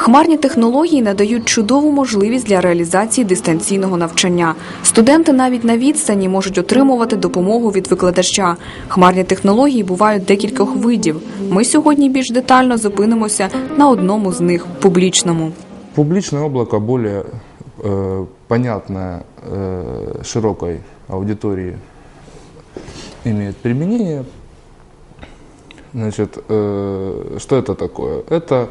Хмарні технології надають чудову можливість для реалізації дистанційного навчання. Студенти навіть на відстані можуть отримувати допомогу від викладача. Хмарні технології бувають декількох видів. Ми сьогодні більш детально зупинимося на одному з них публічному. Публичное облако более э, понятное э, широкой аудитории имеет применение. Значит, э, что это такое? Это э,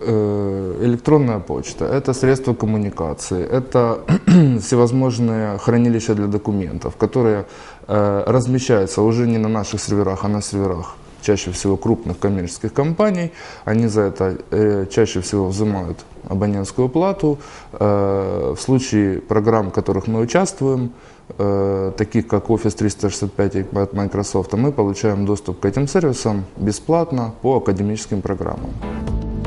электронная почта, это средства коммуникации, это всевозможные хранилища для документов, которые э, размещаются уже не на наших серверах, а на серверах чаще всего крупных коммерческих компаний. Они за это э, чаще всего взимают абонентскую плату. Э, в случае программ, в которых мы участвуем, э, таких как Office 365 от Microsoft, мы получаем доступ к этим сервисам бесплатно по академическим программам.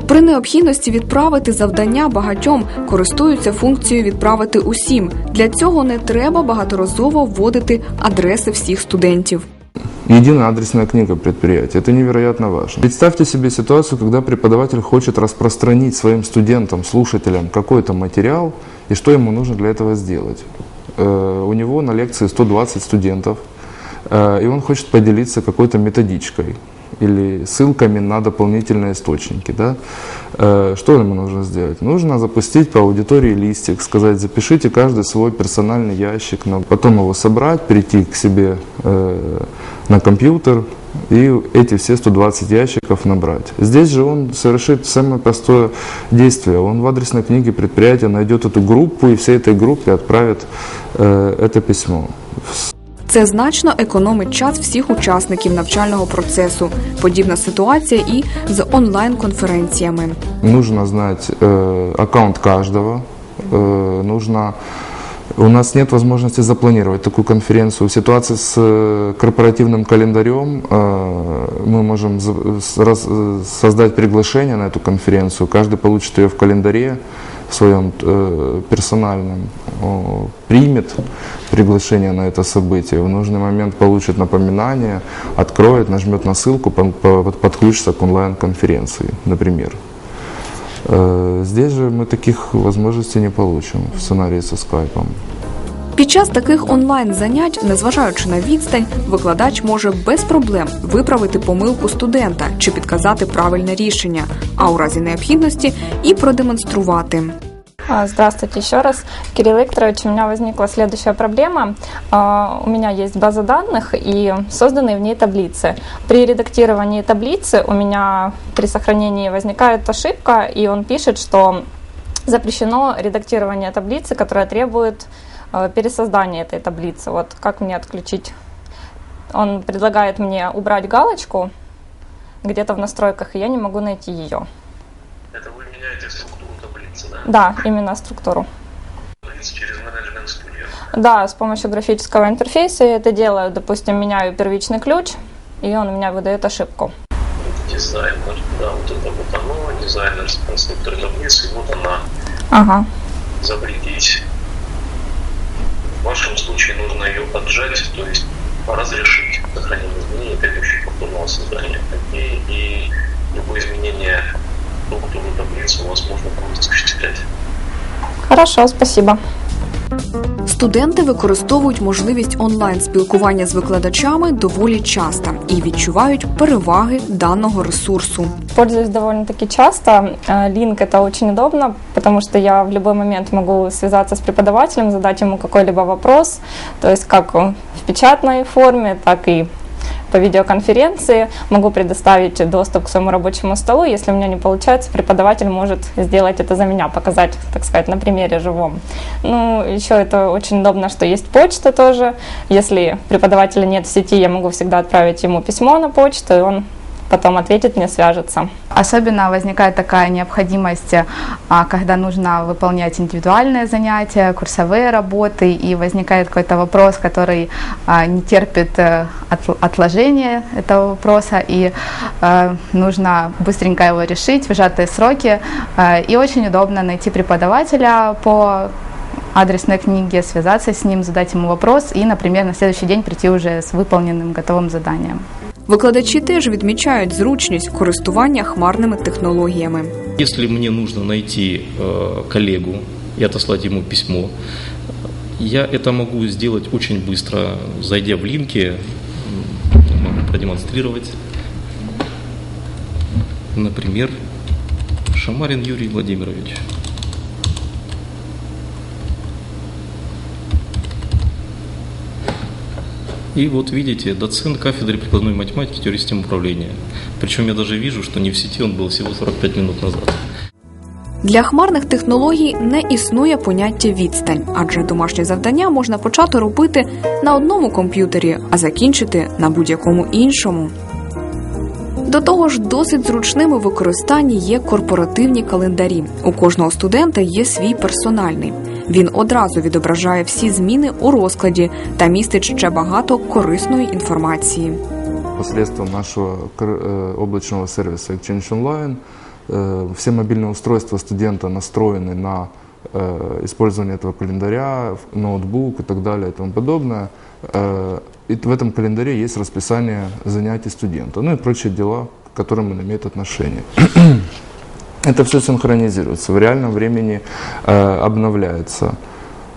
При необхідності відправити завдання багатьом користуються функцією відправити усім. Для цього не треба багаторазово вводити адреси всіх студентів. Единая адресная книга предприятия. Это невероятно важно. Представьте себе ситуацию, когда преподаватель хочет распространить своим студентам, слушателям какой-то материал, и что ему нужно для этого сделать. Э, У него на лекции 120 студентов, э, и он хочет поделиться какой-то методичкой Или ссылками на дополнительные источники. Да? Э, Что ему нужно сделать? Нужно запустить по аудитории листик, сказать, запишите каждый свой персональный ящик, но потом его собрать, перейти к себе э, на компьютер и эти все 120 ящиков набрать. Здесь же он совершит самое простое действие. Он в адресной книге предприятия найдет эту группу и всей этой группе отправит э, это письмо. Це значно економить час всіх учасників навчального процесу. Подібна ситуація і з онлайн-конференціями. Нужно знать э, аккаунт каждого. Э, нужно у нас нет возможности запланировать такую конференцию. В ситуации с э, корпоративным календарем э, мы можем за- с- раз- э, создать приглашение на эту конференцию. Каждый получит ее в календаре в своем э, персональном, о, примет приглашение на это событие. В нужный момент получит напоминание, откроет, нажмет на ссылку, по- по- подключится к онлайн-конференции, например. Э, Здесь же мы таких возможностей не получим в сценарии со скайпом. Під час таких онлайн занять, незважаючи на відстань, викладач може без проблем виправити помилку студента чи підказати правильне рішення, а у разі необхідності і продемонструвати. А, Здравствуйте еще раз. Кирилл Викторович, у меня возникла следующая проблема. А, У меня есть база данных и созданы в ней таблицы. При редактировании таблицы у меня при сохранении возникает ошибка, и он пишет, что запрещено редактирование таблицы, которая требует э, пересоздания этой таблицы. Вот как мне отключить? Он предлагает мне убрать галочку где-то в настройках, и я не могу найти ее. Это вы меняете структуру таблицы, да? Да, именно структуру. Таблицы через менеджмент студию. Да, с помощью графического интерфейса я это делаю. Допустим, меняю первичный ключ, и он у меня выдает ошибку. Дизайнер, да, вот это вот оно, дизайнер с конструктор таблицы, и вот она, Ага. запретить. В вашем случае нужно ее поджать, то есть разрешить сохранение изменений, требующих повторного создания. И, и любое изменение структуры таблицы у вас можно будет осуществлять. Хорошо, спасибо. Студенти використовують можливість онлайн спілкування з викладачами доволі часто і відчувають переваги даного ресурсу. Пользуюсь доволі таки часто. Лінк Линк это очень удобно, потому что я в будь-який момент можу зв'язатися з преподавателем, задати йому какой-либо вопрос, то есть в печатной форме, так и по видеоконференции. Могу предоставить доступ к своему рабочему столу. Если у меня не получается, преподаватель может сделать это за меня, показать, так сказать, на примере живом. Ну, еще это очень удобно, что есть почта тоже. Если преподавателя нет в сети, я могу всегда отправить ему письмо на почту, и он потом ответит мне, свяжется. Особенно возникает такая необходимость, а, когда нужно выполнять индивидуальные занятия, курсовые работы, и возникает какой-то вопрос, который а, не терпит э, отл- отложения этого вопроса, и э, нужно быстренько его решить в сжатые сроки. Э, И очень удобно найти преподавателя по адресной книге, связаться с ним, задать ему вопрос и, например, на следующий день прийти уже с выполненным готовым заданием. Викладачі теж відмічають зручність користування хмарними технологіями. Если мне нужно найти э, коллегу и отослать ему письмо, я это могу сделать очень быстро, зайдя в линки, м, могу продемонстрировать. Например, Шамарин Юрий Владимирович. И вот видите, доцент кафедры прикладной математики теории систем управления. Причем я даже вижу, что не в сети он был всего 45 минут назад. Для хмарних технологій не існує поняття відстань, адже домашнє завдання можна почати робити на одному комп'ютері, а закінчити на будь-якому іншому. До того ж, досить зручними в використанні є корпоративні календарі. У кожного студента є свій персональний. Він одразу відображає всі зміни у розкладі та містить ще багато корисної інформації. Посредством нашего кр- э, облачного сервиса Exchange Online э, все мобильные устройства студента настроены на э, использование этого календаря, в- ноутбук и так далее и тому подобное. И в этом календаре есть расписание занятий студента, ну и прочие дела, к которым он имеет отношение. Это все синхронизируется, в реальном времени э, обновляется.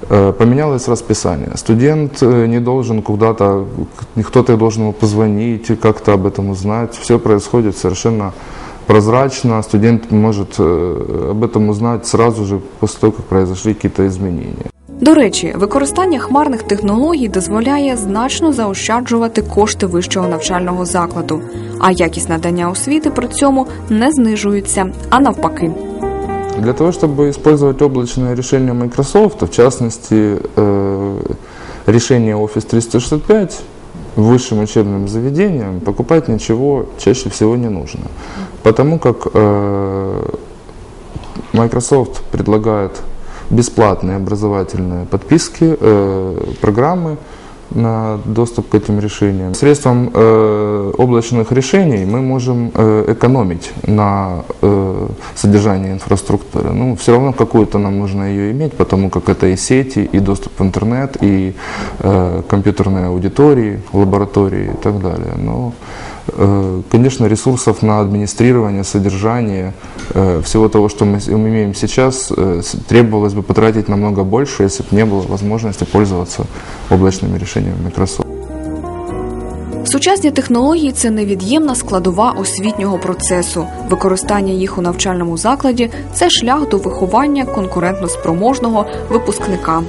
Э, Поменялось расписание. Студент э, не должен куда-то, кто-то должен ему позвонить, как-то об этом узнать. Все происходит совершенно прозрачно. Студент может э, об этом узнать сразу же после того, как произошли какие-то изменения. До речі, використання хмарних технологій дозволяє значно заощаджувати кошти вищого навчального закладу, а якість надання освіти при цьому не знижується, а навпаки. Для того, чтобы использовать облачное решение Microsoft, в частности, э, решение Office 365 высшим учебным заведениям, покупать ничего чаще всего не нужно. Потому как э, Microsoft предлагает бесплатные образовательные подписки, э, программы на доступ к этим решениям. Средством э, облачных решений мы можем э, экономить на э, содержании инфраструктуры. Ну, все равно какую-то нам нужно ее иметь, потому как это и сети, и доступ в интернет, и э, компьютерные аудитории, лаборатории и так далее. Но, э, конечно, ресурсов на администрирование, содержание э, всего того, что мы с- мы имеем сейчас, э, с- требовалось бы потратить намного больше, если бы не было возможности пользоваться облачными решениями Microsoft. Сучасні технології це невід'ємна складова освітнього процесу. Використання їх у навчальному закладі це шлях до виховання конкурентноспроможного випускника.